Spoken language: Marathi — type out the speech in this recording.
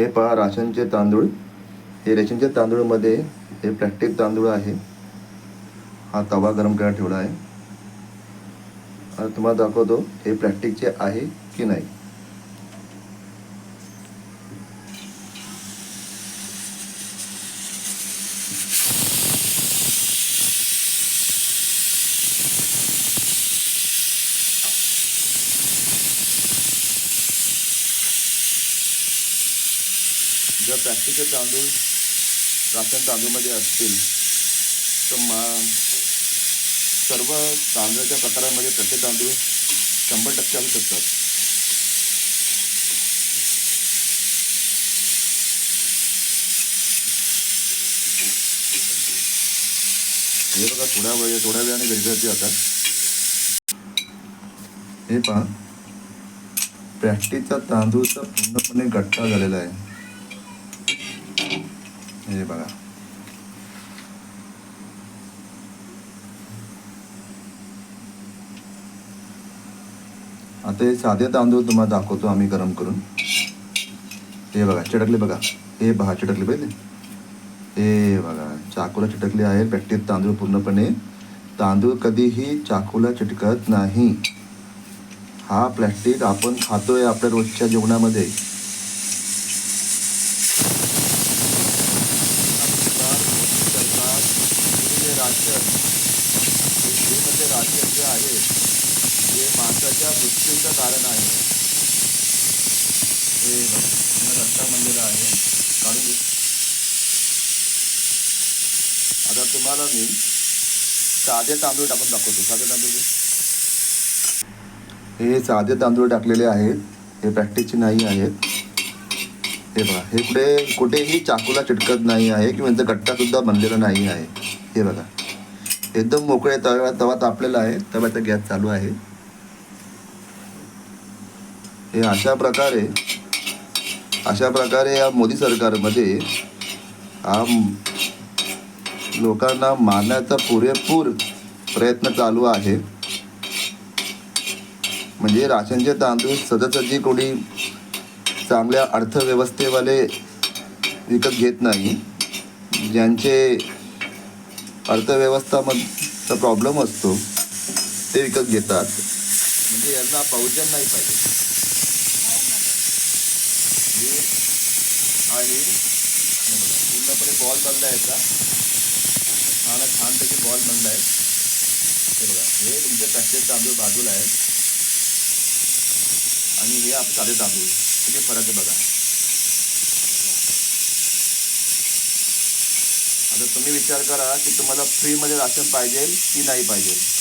हे पहा राशनचे तांदूळ. हे रेशनच्या तांदूळमध्ये हे प्लॅस्टिक तांदूळ आहे. हा तवा गरम करायला ठेवला आहे. तुम्हाला दाखवतो हे प्लॅस्टिकचे आहे की नाही. जर प्लॅस्टिकचे तांदूळ राशन तांदूळमध्ये असतील तर मा सर्व तांदळाच्या प्रकारामध्ये प्रत्येक तांदूळ शंभर टक्के असू शकतात. हे बघा थोड्या वेळ थोड्या वेळाने विरघळते आता. हे पहा. प्लॅस्टिकचा तांदूळचा पूर्णपणे गट्टा झालेला आहे. हे बघा. आता हे साधे तांदूळ तुम्हाला दाखवतो आम्ही गरम करून. हे बघा चिटकले बघा. हे बघा चिटकले पाहिजे हे बघा चाकूला चिटकले आहे प्रॅक्टिस तांदूळ पूर्णपणे. तांदूळ कधीही चाकूला चिटकत नाही. हा प्लॅस्टिक आपण खातोय आपल्या रोजच्या जेवणामध्ये हे राशन पृथ्वीमध्ये जे आहे ते माणसाच्या मृत्यूचं कारण आहे. हे रस्ता म्हणलेलं आहे. काढून आता तुम्हाला मी साधे तांदूळ टाकून दाखवतो. साधे तांदूळ हे साधे तांदूळ टाकलेले आहेत. हे प्रॅक्टिसचे नाही आहेत. हे बघा हे कुठे कुठेही चाकूला चिटकत नाही आहे किंवा यांचा गट्टा सुद्धा बनलेला नाही आहे. हे बघा. एकदम मोकळे तवा तवा तापलेला आहे तव्याचा गॅस चालू आहे. हे अशा प्रकारे अशा प्रकारे या मोदी सरकारमध्ये हा लोकांना मारण्याचा पुरेपूर प्रयत्न चालू आहे. म्हणजे राशनचे तांदूळ सदसजी कोणी चांगल्या अर्थव्यवस्थेवाले विकत घेत नाही. ज्यांचे अर्थव्यवस्थामधचा प्रॉब्लेम असतो ते विकत घेतात. म्हणजे यांना बहुजन नाही पाहिजे. हे आहे. पूर्णपणे बॉल बनला आहे का छान छानपैकी बॉल बनला आहे. हे बघा हे तुमचे कच्चे तांदूळ बाजूला आहे. आणि हे आपले साधे तांदूळ किती फरक आहे बघा. आता तुम्ही विचार करा की तुम्हाला फ्रीमध्ये राशन पाहिजे की नाही पाहिजे.